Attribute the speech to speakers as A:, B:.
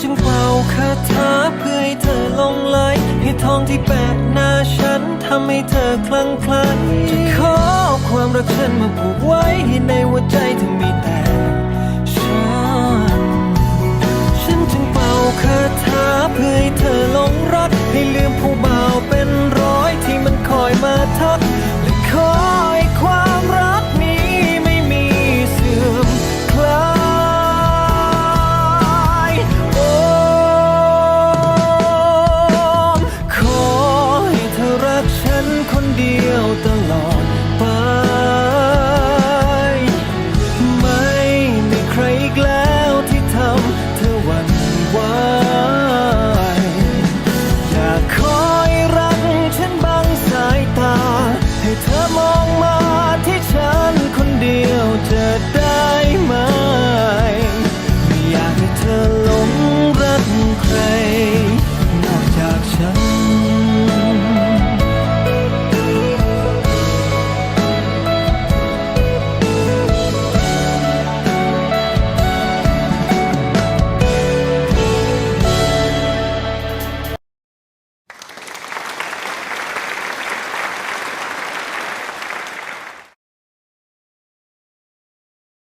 A: จึงเป่าคาถาเพื่อให้เธอลงไหลให้ทองที่แปะหน้าฉันทำให้เธอคลั่งไคล้จะขอความรักฉันมาผูกไว้ให้ในหัวใจเธอมีแต่ฉัน ฉันจึงเป่าคาถาเพื่อให้เธอลงรักให้ลืมผู้